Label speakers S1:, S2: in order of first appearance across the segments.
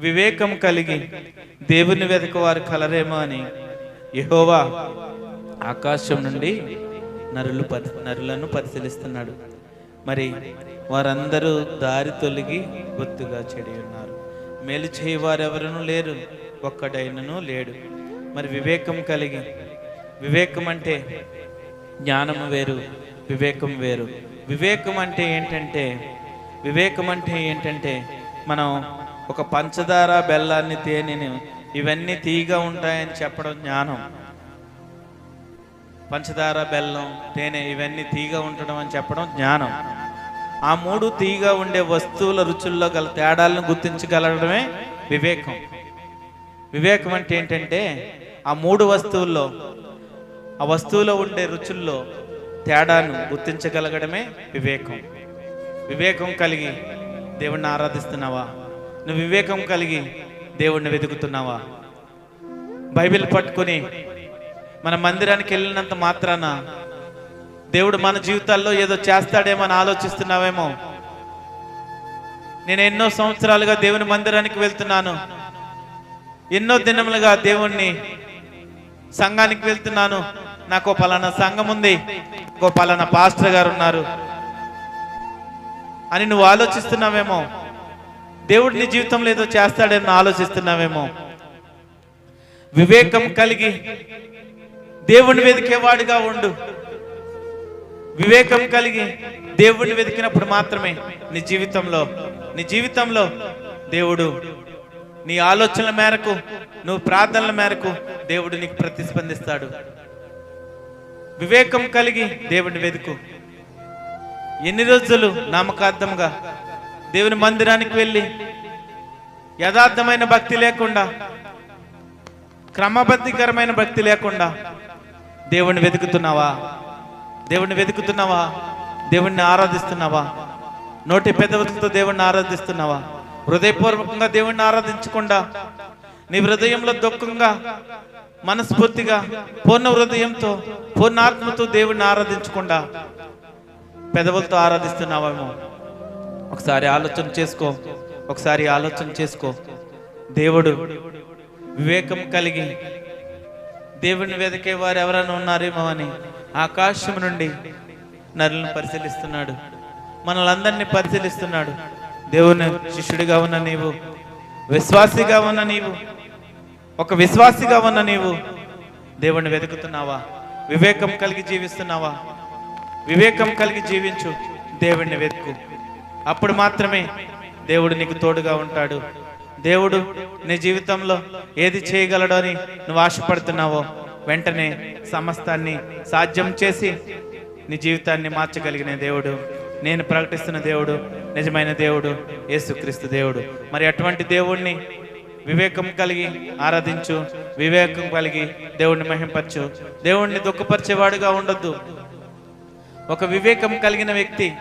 S1: వివేకం కలిగి దేవుని వెతక వారు కలరేమో అని యహోవా ఆకాశం నుండి నరులు పరి నరులను పరిశీలిస్తున్నాడు. మరి వారందరూ దారి తొలగి బొత్తుగా చెడి ఉన్నారు. మేలు చేయవారెవరూ లేరు ఒక్కడైనను లేడు. మరి వివేకం కలిగి వివేకం అంటే జ్ఞానము వేరు వివేకం వేరు. వివేకం అంటే ఏంటంటే వివేకం అంటే ఏంటంటే మనం ఒక పంచదార బెల్లాన్ని తేనెని ఇవన్నీ తీగా ఉంటాయని చెప్పడం జ్ఞానం. పంచదార బెల్లం తేనె ఇవన్నీ తీగా ఉండడం అని చెప్పడం జ్ఞానం. ఆ మూడు తీగా ఉండే వస్తువుల రుచుల్లో గల తేడాలను గుర్తించగలగడమే వివేకం. వివేకం అంటే ఏంటంటే ఆ మూడు వస్తువుల్లో ఆ వస్తువులో ఉండే రుచుల్లో తేడాను గుర్తించగలగడమే వివేకం. వివేకం కలిగి దేవుణ్ణి ఆరాధిస్తున్నావా? నువ్వు వివేకం కలిగి దేవుణ్ణి వెతుకుతున్నావా? బైబిల్ పట్టుకొని మన మందిరానికి వెళ్ళినంత మాత్రాన దేవుడు మన జీవితాల్లో ఏదో చేస్తాడేమో అని ఆలోచిస్తున్నావేమో. నేను ఎన్నో సంవత్సరాలుగా దేవుని మందిరానికి వెళ్తున్నాను. ఎన్నో దినములుగా దేవుణ్ణి సంఘానికి వెళ్తున్నాను. నాకు పలానా సంఘం ఉంది. ఇంకో పలానా పాస్టర్ గారు ఉన్నారు. అని నువ్వు ఆలోచిస్తున్నావేమో. దేవుడు నీ జీవితంలో ఏదో చేస్తాడని ఆలోచిస్తున్నావేమో. వివేకం కలిగి దేవుణ్ణి వెతికేవాడిగా ఉండు. వివేకం కలిగి దేవుణ్ణి వెతికినప్పుడు మాత్రమే నీ జీవితంలో నీ జీవితంలో దేవుడు నీ ఆలోచనల మేరకు నువ్వు ప్రార్థనల మేరకు దేవుడు నీకు ప్రతిస్పందిస్తాడు. వివేకం కలిగి దేవుణ్ణి వెతుకు ఎన్ని రోజులు నామకార్థంగా దేవుని మందిరానికి వెళ్ళి యథార్థమైన భక్తి లేకుండా క్రమబద్ధీకరమైన భక్తి లేకుండా దేవుణ్ణి వెతుకుతున్నావా? దేవుణ్ణి వెతుకుతున్నావా? దేవుణ్ణి ఆరాధిస్తున్నావా? నోటి పెదవులతో దేవుణ్ణి ఆరాధిస్తున్నావా? హృదయపూర్వకంగా దేవుణ్ణి ఆరాధించకుండా నీ హృదయంలో దుఃఖంగా మనస్ఫూర్తిగా పూర్ణ హృదయంతో పూర్ణ ఆత్మతో దేవుణ్ణి ఆరాధించకుండా పెదవులతో ఆరాధిస్తున్నావేమో? ఒకసారి ఆలోచన చేసుకో. ఒకసారి ఆలోచన చేసుకో. దేవుడు వివేకం కలిగి దేవుని వెతికే వారు ఎవరైనా ఉన్నారేమో అని ఆకాశం నుండి నరులను పరిశీలిస్తున్నాడు. మనలందరినీ పరిశీలిస్తున్నాడు. దేవుని శిష్యుడిగా ఉన్న నీవు విశ్వాసిగా ఉన్న నీవు ఒక విశ్వాసిగా ఉన్న నీవు దేవుణ్ణి వెతుకుతున్నావా? వివేకం కలిగి జీవిస్తున్నావా? వివేకం కలిగి జీవించు. దేవుణ్ణి వెతుకు. అప్పుడు మాత్రమే దేవుడు నీకు తోడుగా ఉంటాడు. దేవుడు నీ జీవితంలో ఏది చేయగలడో అని నువ్వు ఆశపడుతున్నావో వెంటనే సమస్తాన్ని సాధ్యం చేసి నీ జీవితాన్ని మార్చగలిగిన దేవుడు. నేను ప్రకటిస్తున్న దేవుడు నిజమైన దేవుడు యేసుక్రీస్తు దేవుడు. మరి అటువంటి దేవుణ్ణి వివేకం కలిగి ఆరాధించు వివేకం కలిగి దేవుణ్ణి మహింపరచు. దేవుణ్ణి దుఃఖపరిచేవాడుగా ఉండొద్దు. ఒక వివేకం కలిగిన వ్యక్తి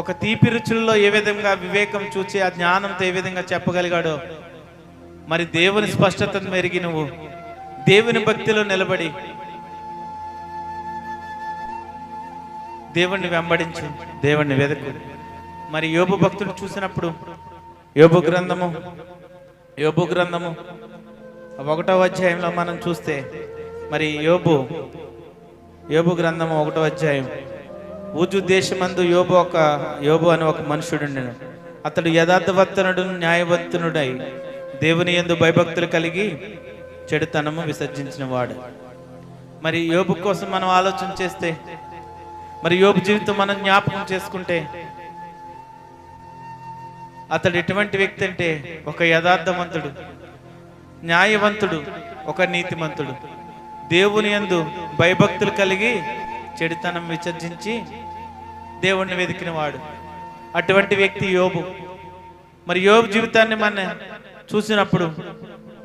S1: ఒక తీపి రుచుల్లో ఏ విధంగా వివేకం చూచి ఆ జ్ఞానంతో ఏ విధంగా చెప్పగలిగాడో? మరి దేవుని స్పష్టతను మెరిగి నువ్వు దేవుని భక్తిలో నిలబడి దేవుణ్ణి వెంబడించు దేవుణ్ణి వెదకు. మరి యోబు భక్తుడు చూసినప్పుడు యోబు గ్రంథము యోబు గ్రంథము ఒకటో అధ్యాయంలో మనం చూస్తే మరి యోబు యోబు గ్రంథము ఒకటో అధ్యాయం. ఊజు దేశమందు యోబు ఒక యోబు అని ఒక మనుషుడుండెను అతడు యథార్థవర్తనుడు న్యాయవర్తనుడై దేవుని యందు భయభక్తులు కలిగి చెడుతనము విసర్జించిన వాడు. మరి యోబు కోసం మనం ఆలోచన చేస్తే మరి యోబు జీవితం మనం జ్ఞాపకం చేసుకుంటే అతడు ఎటువంటి వ్యక్తి అంటే ఒక యథార్థవంతుడు న్యాయవంతుడు ఒక నీతిమంతుడు. దేవుని యందు భయభక్తులు కలిగి చెడుతనం విసర్జించి దేవుణ్ణి వెతికిన వాడు అటువంటి వ్యక్తి యోబు. మరి యోబు జీవితాన్ని మన చూసినప్పుడు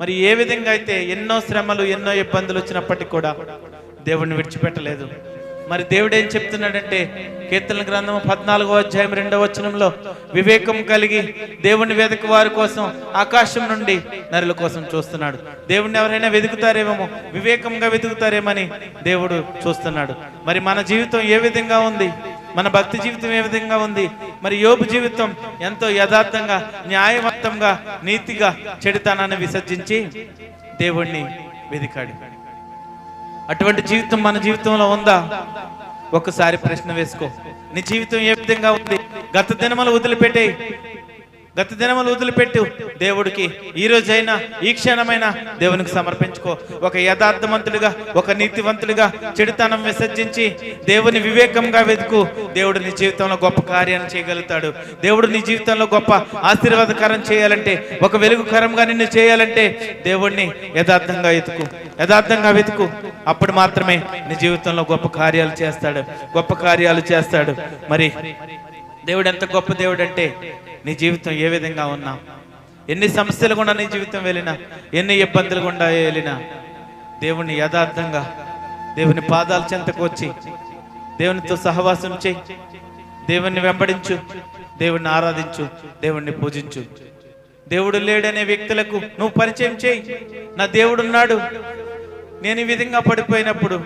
S1: మరి ఏ విధంగా అయితే ఎన్నో శ్రమలు ఎన్నో ఇబ్బందులు వచ్చినప్పటికీ కూడా దేవుణ్ణి విడిచిపెట్టలేదు. మరి దేవుడు ఏం చెప్తున్నాడంటే కీర్తన గ్రంథం పద్నాలుగో అధ్యాయం రెండవ వచనంలో వివేకం కలిగి దేవుని వెతుకు వారి కోసం ఆకాశం నుండి నరుల కోసం చూస్తున్నాడు. దేవుణ్ణి ఎవరైనా వెతుకుతారేమో వివేకంగా వెతుకుతారేమని దేవుడు చూస్తున్నాడు. మరి మన జీవితం ఏ విధంగా ఉంది? మన భక్తి జీవితం ఏ విధంగా ఉంది? మరి యోపు జీవితం ఎంతో యథార్థంగా న్యాయవంతంగా నీతిగా చెడుతనాన్ని విసర్జించి దేవుణ్ణి వెదికాడు అటువంటి జీవితం మన జీవితంలో ఉందా? ఒకసారి ప్రశ్న వేసుకో. నీ జీవితం ఏ విధంగా ఉంది? గత దినములు వదిలిపెట్టే గత దినములు వదిలిపెట్టు. దేవుడికి ఈ రోజైనా ఈ క్షణమైనా దేవునికి సమర్పించుకో. ఒక యథార్థవంతుడిగా ఒక నీతివంతుడిగా చెడుతనం విసర్జించి దేవుని వివేకంగా వెతుకు. దేవుడు నీ జీవితంలో గొప్ప కార్యాన్ని చేయగలుగుతాడు. దేవుడు నీ జీవితంలో గొప్ప ఆశీర్వాదకరం చేయాలంటే ఒక వెలుగుకరంగా నిన్ను చేయాలంటే దేవుడిని యథార్థంగా వెతుకు. యథార్థంగా వెతుకు. అప్పుడు మాత్రమే నీ జీవితంలో గొప్ప కార్యాలు చేస్తాడు. గొప్ప కార్యాలు చేస్తాడు. మరి దేవుడు ఎంత గొప్ప దేవుడు అంటే నీ జీవితం ఏ విధంగా ఉన్నా. ఎన్ని సమస్యలు గుండా నీ జీవితం వెళ్ళినా ఎన్ని ఇబ్బందులు గుండా వెళ్ళినా దేవుణ్ణి యథార్థంగా దేవుని పాదాల చెంతకు వచ్చి దేవునితో సహవాసం చేయి. దేవుణ్ణి వెంబడించు దేవుణ్ణి ఆరాధించు దేవుణ్ణి పూజించు. దేవుడు లేడనే వ్యక్తులకు నువ్వు పరిచయం చేయి. నా దేవుడు ఉన్నాడు. నేను ఈ విధంగా పడిపోయినప్పుడు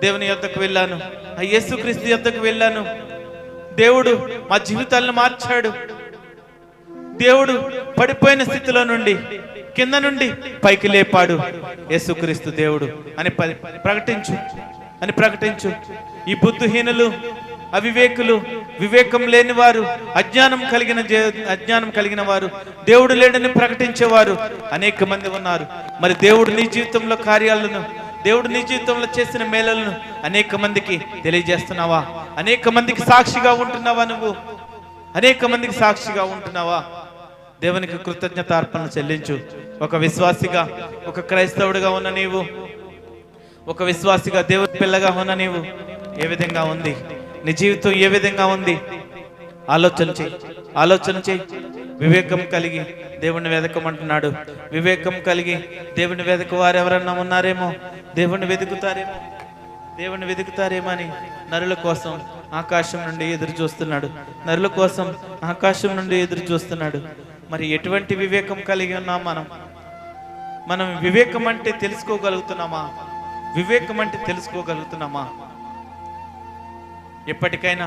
S1: దేవుని యొద్దకు వెళ్ళాను. ఆ యేసుక్రీస్తు యొద్దకు వెళ్ళాను. దేవుడు మా జీవితాలను మార్చాడు. దేవుడు పడిపోయిన స్థితిలో నుండి కింద నుండి పైకి లేపాడు. యేసుక్రీస్తు దేవుడు అని ప- ప్రకటించు అని ప్రకటించు. ఈ బుద్ధిహీనులు అవివేకులు వివేకం లేని వారు అజ్ఞానం కలిగిన జే- అజ్ఞానం కలిగిన వారు దేవుడు లేడని ప్రకటించేవారు అనేక మంది ఉన్నారు. మరి దేవుడు నీ జీవితంలో కార్యాలను దేవుడు నీ జీవితంలో చేసిన మేళలను అనేక మందికి తెలియజేస్తున్నావా? అనేక మందికి సాక్షిగా ఉంటున్నావా నువ్వు? అనేక మందికి సాక్షిగా ఉంటున్నావా? దేవునికి కృతజ్ఞత అర్పణ చెల్లించు. ఒక విశ్వాసిగా ఒక క్రైస్తవుడిగా ఉన్న నీవు ఒక విశ్వాసిగా దేవుడి పిల్లగా ఉన్న నీవు ఏ విధంగా ఉంది? నీ జీవితం ఏ విధంగా ఉంది? ఆలోచన చేయి. ఆలోచన చేయి. వివేకం కలిగి దేవుణ్ణి వెదకమంటున్నాడు వివేకం కలిగి దేవుని వెదక వారు ఎవరన్నా ఉన్నారేమో? దేవుణ్ణి వెతుకుతారేమో దేవుని అని నరుల కోసం ఆకాశం నుండి ఎదురు చూస్తున్నాడు. నరుల కోసం ఆకాశం నుండి ఎదురు చూస్తున్నాడు. మరి ఎటువంటి వివేకం కలిగి ఉన్నాం మనం? మనం వివేకం అంటే తెలుసుకోగలుగుతున్నామా? వివేకం అంటే తెలుసుకోగలుగుతున్నామా? ఎప్పటికైనా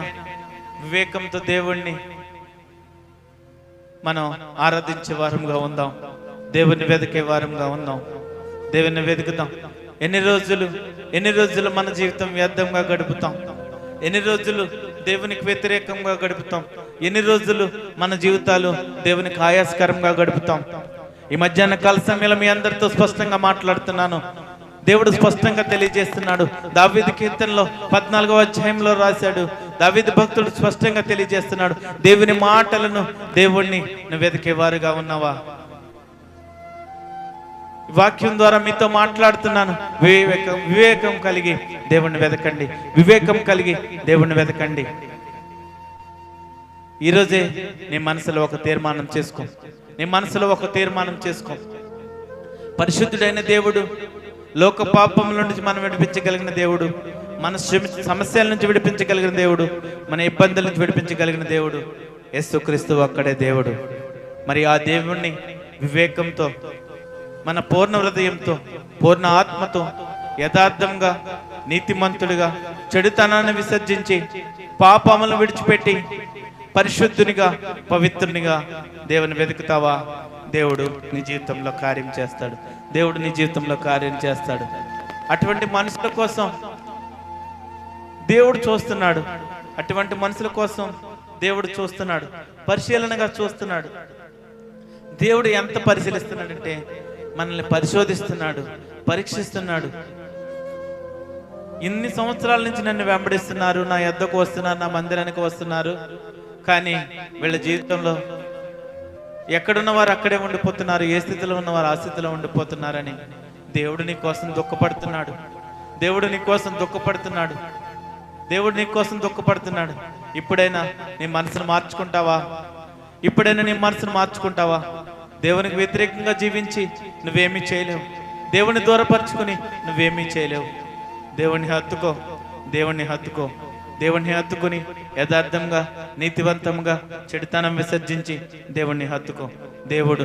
S1: వివేకంతో దేవుణ్ణి మనం ఆరాధించే వారంగా ఉందాం. దేవుని వెతికే వారంగా ఉందాం. దేవుని వెతుకుతాం. ఎన్ని రోజులు ఎన్ని రోజులు మన జీవితం వ్యర్థంగా గడుపుతాం? ఎన్ని రోజులు దేవునికి వ్యతిరేకంగా గడుపుతాం? ఎన్ని రోజులు మన జీవితాలు దేవునికి ఆయాస్కరంగా గడుపుతాం? ఈ మధ్యాహ్న కాల సమయంలో మీ అందరితో స్పష్టంగా మాట్లాడుతున్నాను. దేవుడు స్పష్టంగా తెలియజేస్తున్నాడు. దావీదు కీర్తనలో పద్నాలుగో అధ్యాయంలో రాశాడు. దావీదు భక్తుడు స్పష్టంగా తెలియజేస్తున్నాడు దేవుని మాటలను దేవుణ్ణి నువ్వు వెతికేవారుగా ఉన్నావా? వాక్యం ద్వారా మీతో మాట్లాడుతున్నాను. వివేకం వివేకం కలిగి దేవుణ్ణి వెతకండి. వివేకం కలిగి దేవుణ్ణి వెతకండి. ఈరోజే నీ మనసులో ఒక తీర్మానం చేసుకో. నీ మనసులో ఒక తీర్మానం చేసుకో. పరిశుద్ధుడైన దేవుడు లోక పాపముల నుండి మనం విడిపించగలిగిన దేవుడు మన శ్రమ- సమస్యల నుంచి విడిపించగలిగిన దేవుడు మన ఇబ్బందుల నుంచి విడిపించగలిగిన దేవుడు యేసుక్రీస్తు ఒక్కడే దేవుడు. మరి ఆ దేవుణ్ణి వివేకంతో మన పూర్ణ హృదయంతో పూర్ణ ఆత్మతో యథార్థంగా నీతిమంతుడిగా చెడుతనాన్ని విసర్జించి పాపములను విడిచిపెట్టి పరిశుద్ధునిగా పవిత్రునిగా దేవుని వెతుకుతావా? దేవుడు నీ జీవితంలో కార్యం చేస్తాడు. దేవుడు నీ జీవితంలో కార్యం చేస్తాడు. అటువంటి మనుషుల కోసం దేవుడు చూస్తున్నాడు. అటువంటి మనుషుల కోసం దేవుడు చూస్తున్నాడు. పరిశీలనగా చూస్తున్నాడు. దేవుడు ఎంత పరిశీలిస్తున్నాడంటే మనల్ని పరిశోధిస్తున్నాడు పరీక్షిస్తున్నాడు. ఇన్ని సంవత్సరాల నుంచి నన్ను వెంబడిస్తున్నారు నా ఎద్దకు వస్తున్నారు నా మందిరానికి వస్తున్నారు. కానీ వీళ్ళ జీవితంలో ఎక్కడున్న వారు అక్కడే ఉండిపోతున్నారు ఏ స్థితిలో ఉన్నవారు ఆ స్థితిలో ఉండిపోతున్నారని దేవుడు నీ కోసం దుఃఖపడుతున్నాడు. దేవుడు నీ కోసం దుఃఖపడుతున్నాడు. దేవుడు నీ కోసం దుఃఖపడుతున్నాడు. ఇప్పుడైనా నీ మనసును మార్చుకుంటావా? ఇప్పుడైనా నీ మనసును మార్చుకుంటావా? దేవునికి వ్యతిరేకంగా జీవించి నువ్వేమీ చేయలేవు. దేవుని దూరపరుచుకుని నువ్వేమీ చేయలేవు. దేవుణ్ణి హత్తుకో దేవుణ్ణి హత్తుకో. దేవుణ్ణి హత్తుకుని యథార్థంగా నీతివంతంగా చెడుతనం విసర్జించి దేవుణ్ణి హత్తుకో. దేవుడు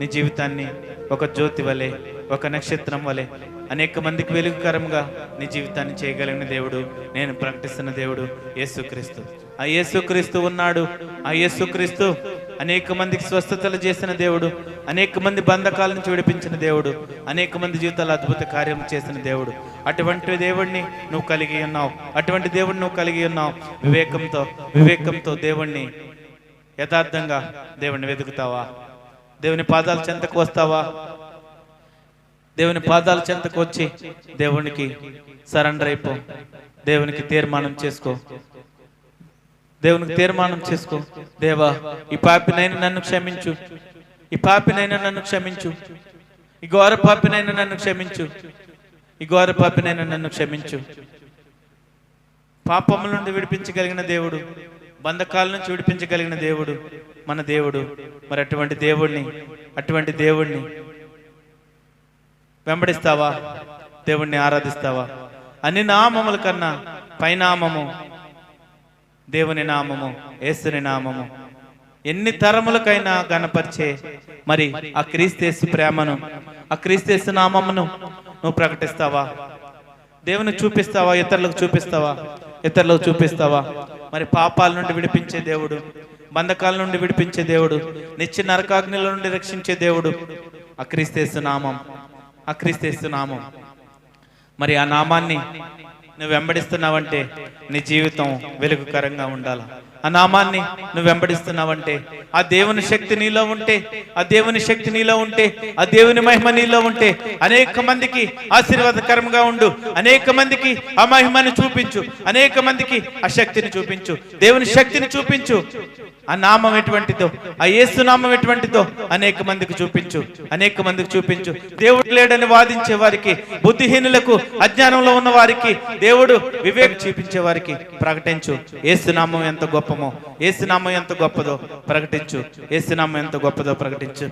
S1: నీ జీవితాన్ని ఒక జ్యోతి వలె ఒక నక్షత్రం వలె అనేక మందికి వెలుగుకరంగా నీ జీవితాన్ని చేయగలిగిన దేవుడు నేను ప్రకటిస్తున్న దేవుడు యేసుక్రీస్తు. ఆ యేసుక్రీస్తు ఉన్నాడు. ఆ యేసుక్రీస్తు అనేక మందికి స్వస్థతలు చేసిన దేవుడు అనేక మంది బంధకాల నుంచి విడిపించిన దేవుడు అనేక మంది జీవితాలు అద్భుత కార్యం చేసిన దేవుడు. అటువంటి దేవుణ్ణి నువ్వు కలిగి ఉన్నావు. అటువంటి దేవుడిని నువ్వు కలిగి ఉన్నావు. వివేకంతో వివేకంతో దేవుణ్ణి యథార్థంగా దేవుణ్ణి వెతుకుతావా? దేవుని పాదాల చెంతకు వస్తావా? దేవుని పాదాల చెంతకు వచ్చి దేవునికి సరెండర్ అయిపో. దేవునికి తీర్మానం చేసుకో. దేవునికి తీర్మానం చేసుకో. దేవా ఈ పాపినైనా నన్ను క్షమించు. ఈ పాపినైనా నన్ను క్షమించు. ఈ ఘోర పాపినైనా నన్ను క్షమించు. ఈ ఘోర పాపినైనా నన్ను క్షమించు. పాపముల నుండి విడిపించగలిగిన దేవుడు బంధకాల నుంచి విడిపించగలిగిన దేవుడు మన దేవుడు. మరి అటువంటి దేవుణ్ణి అటువంటి దేవుణ్ణి వెంబడిస్తావా? దేవుణ్ణి ఆరాధిస్తావా? అన్ని నామముల కన్నా పైనామము దేవుని నామము యేసుని నామము. ఎన్ని తరములకైనా గణపరిచే మరి ఆ క్రీస్తేసు ప్రేమను ఆ క్రీస్తేసు నామమును నువ్వు ప్రకటిస్తావా? దేవుని చూపిస్తావా? ఇతరులకు చూపిస్తావా? ఇతరులకు చూపిస్తావా? మరి పాపాల నుండి విడిపించే దేవుడు బంధకాల నుండి విడిపించే దేవుడు నిత్య నరకాగ్నిల నుండి రక్షించే దేవుడు ఆ క్రీస్తేసు నామం. ఆ క్రీస్తు నామం. మరి ఆ నామాన్ని నువ్వు వెంబడిస్తున్నావంటే నీ జీవితం వెలుగుకరంగా ఉండాలి? ఆ నామాన్ని నువ్వు వెంబడిస్తున్నావంటే ఆ దేవుని శక్తి నీలో ఉంటే ఆ దేవుని శక్తి నీలో ఉంటే ఆ దేవుని మహిమ నీలో ఉంటే అనేక మందికి ఆశీర్వాదకరంగా ఉండు అనేక మందికి ఆ మహిమని చూపించు అనేక మందికి ఆ శక్తిని చూపించు దేవుని శక్తిని చూపించు. ఆ నామం ఎటువంటిదో ఆ యేసు నామం ఎటువంటిదో అనేక మందికి చూపించు అనేక మందికి చూపించు. దేవుడు లేడని వాదించే వారికి బుద్ధిహీనులకు అజ్ఞానంలో ఉన్న వారికి దేవుడు వివేక్ చూపించే వారికి ప్రకటించు. ఏసునామం ఎంత గొప్ప గొప్పమో ఏసునామం ఎంత గొప్పదో ప్రకటించు. ఏసునామం ఎంత గొప్పదో ప్రకటించు.